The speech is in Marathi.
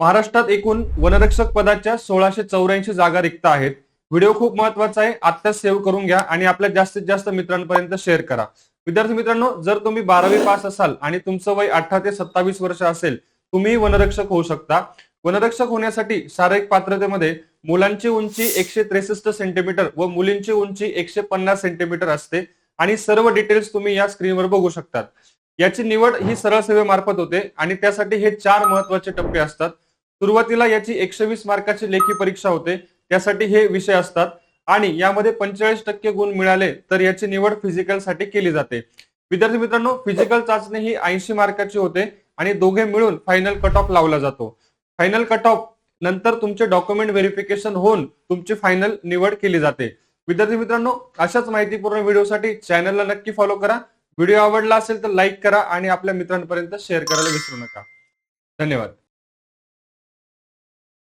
महाराष्ट्रात एकूण वनरक्षक पदाच्या सोळाशे चौऱ्याऐंशी जागा रिक्त आहेत. व्हिडिओ खूप महत्त्वाचा आहे. आत्ताच सेव्ह करून घ्या आणि आपल्या जास्तीत जास्त मित्रांपर्यंत शेअर करा. विद्यार्थी मित्रांनो जर तुम्ही बारावी पास असाल आणि तुमचं वय अठरा ते सत्तावीस वर्ष असेल तुम्ही वनरक्षक होऊ शकता. वनरक्षक होण्यासाठी शारीरिक पात्रतेमध्ये मुलांची उंची एकशे त्रेसष्ट सेंटीमीटर व मुलींची उंची एकशे पन्नास सेंटीमीटर असते आणि सर्व डिटेल्स तुम्ही या स्क्रीनवर बघू शकतात. याची निवड ही सरळ सेवेमार्फत होते आणि त्यासाठी हे चार महत्त्वाचे टप्पे असतात. सुरुवातीला याची एकशे वीस मार्काची लेखी परीक्षा होते. त्यासाठी हे विषय असतात. आणि यामध्ये पंचेचाळीस टक्के गुण मिळाले तर याची निवड फिजिकलसाठी केली जाते. विद्यार्थी मित्रांनो फिजिकल चाचणी ही ऐंशी मार्काची होते आणि दोघे मिळून फायनल कट ऑफ लावला जातो. फायनल कट ऑफ नंतर तुमचे डॉक्युमेंट व्हेरिफिकेशन होऊन तुमची फायनल निवड केली जाते. विद्यार्थी मित्रांनो अशाच माहितीपूर्ण व्हिडिओसाठी चॅनलला नक्की फॉलो करा. व्हिडिओ आवडला असेल तर लाईक करा आणि आपल्या मित्रांपर्यंत शेअर करायला विसरू नका. धन्यवाद.